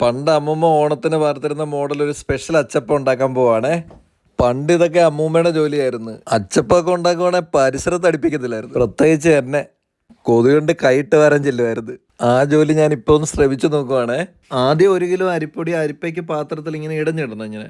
പണ്ട് അമ്മൂമ്മ ഓണത്തിന് വാർത്തിരുന്ന മോഡൽ ഒരു സ്പെഷ്യൽ അച്ചപ്പം ഉണ്ടാക്കാൻ പോവാണേ. പണ്ട് ഇതൊക്കെ അമ്മൂമ്മയുടെ ജോലിയായിരുന്നു. അച്ചപ്പൊക്കെ ഉണ്ടാക്കുവാണെങ്കിൽ പരിസരത്ത് അടുപ്പിക്കത്തില്ലായിരുന്നു പ്രത്യേകിച്ച് എന്നെ കൊതു കൊണ്ട് കൈയിട്ട് വരാൻ ചെല്ലുമായിരുന്നു. ആ ജോലി ഞാൻ ഇപ്പോൾ ഒന്ന് ശ്രമിച്ചു നോക്കുവാണേ. ആദ്യം ഒരു കിലോ അരിപ്പൊടി അരിപ്പയ്ക്ക് പാത്രത്തിൽ ഇങ്ങനെ ഇടഞ്ഞിടണം ഇങ്ങനെ.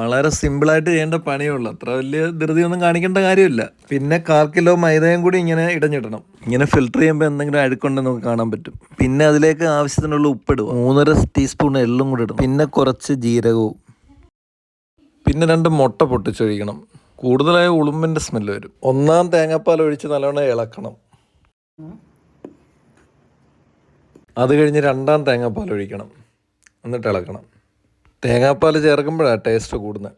വളരെ സിമ്പിളായിട്ട് ചെയ്യേണ്ട പണിയുള്ളൂ. അത്ര വലിയ ധൃതിയൊന്നും കാണിക്കേണ്ട കാര്യമില്ല. പിന്നെ കാൽ കിലോ മൈദയും കൂടി ഇങ്ങനെ ഇടഞ്ഞിടണം. ഇങ്ങനെ ഫിൽട്ടർ ചെയ്യുമ്പോൾ എന്തെങ്കിലും അഴുക്കുണ്ടെന്ന് നമുക്ക് കാണാൻ പറ്റും. പിന്നെ അതിലേക്ക് ആവശ്യത്തിനുള്ള ഉപ്പിടുക. മൂന്നര ടീസ്പൂൺ എള്ളും കൂടി ഇടണം. പിന്നെ കുറച്ച് ജീരകവും. പിന്നെ രണ്ട് മുട്ട പൊട്ടിച്ചൊഴിക്കണം. കൂടുതലായ ഉളുമ്പിന്റെ സ്മെല്ല് വരും. ഒന്നാം തേങ്ങാപ്പാൽ ഒഴിച്ച് നല്ലവണ്ണം ഇളക്കണം. അത് കഴിഞ്ഞ് രണ്ടാം തേങ്ങാപ്പാൽ ഒഴിക്കണം. എന്നിട്ട് ഇളക്കണം. തേങ്ങാപ്പാൽ ചേർക്കുമ്പോഴാണ് ടേസ്റ്റ് കൂടുന്നത്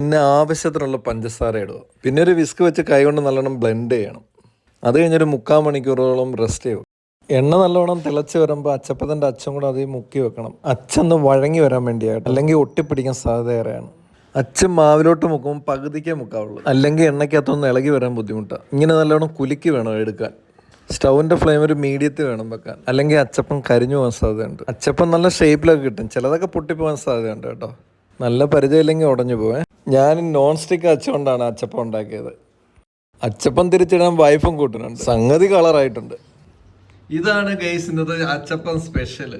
പിന്നെ ആവശ്യത്തിനുള്ള പഞ്ചസാര ഇടുക. പിന്നെ ഒരു വിസ്ക് വെച്ച് കൈകൊണ്ട് നല്ലോണം ബ്ലെൻഡ് ചെയ്യണം. അത് കഴിഞ്ഞൊരു മുക്കാൽ മണിക്കൂറോളം റെസ്റ്റ് ചെയ്യും. എണ്ണ നല്ലോണം തിളച്ച് വരുമ്പോൾ അച്ചപ്പത്തിന്റെ അച്ഛൻ കൂടെ അതിൽ മുക്കി വെക്കണം. അച്ഛന്ന് വഴങ്ങി വരാൻ വേണ്ടിയായിട്ട് അല്ലെങ്കിൽ ഒട്ടിപ്പിടിക്കാൻ സാധ്യത ഏറെയാണ് അച്ഛൻ മാവിലോട്ട് മുക്കുമ്പോൾ പകുതിക്കേ മുക്കാവുള്ളൂ. അല്ലെങ്കിൽ എണ്ണയ്ക്കകത്തൊന്ന് ഇളകി വരാൻ ബുദ്ധിമുട്ടാണ് ഇങ്ങനെ നല്ലോണം കുലുക്കി വേണം എടുക്കാൻ. സ്റ്റൗവിന്റെ ഫ്ലെയിം ഒരു മീഡിയത്തിൽ വേണം വെക്കാൻ. അല്ലെങ്കിൽ അച്ചപ്പം കരിഞ്ഞു പോകാൻ സാധ്യതയുണ്ട്. അച്ചപ്പം നല്ല ഷേപ്പിലൊക്കെ കിട്ടും. ചിലതൊക്കെ പൊട്ടിപ്പോകാൻ സാധ്യതയുണ്ട് കേട്ടോ. നല്ല പരിചയമില്ലെങ്കിൽ ഉടഞ്ഞു പോവേ. ഞാൻ നോൺ സ്റ്റിക്ക് അച്ചം കൊണ്ടാണ് അച്ചപ്പം ഉണ്ടാക്കിയത്. അച്ചപ്പം തിരിച്ചിടാൻ വൈഫും കൂട്ടുന്നുണ്ട് സംഗതി കളറായിട്ടുണ്ട് ഇതാണ് ഗൈസ് ഇന്നത്തെ അച്ചപ്പം സ്പെഷ്യൽ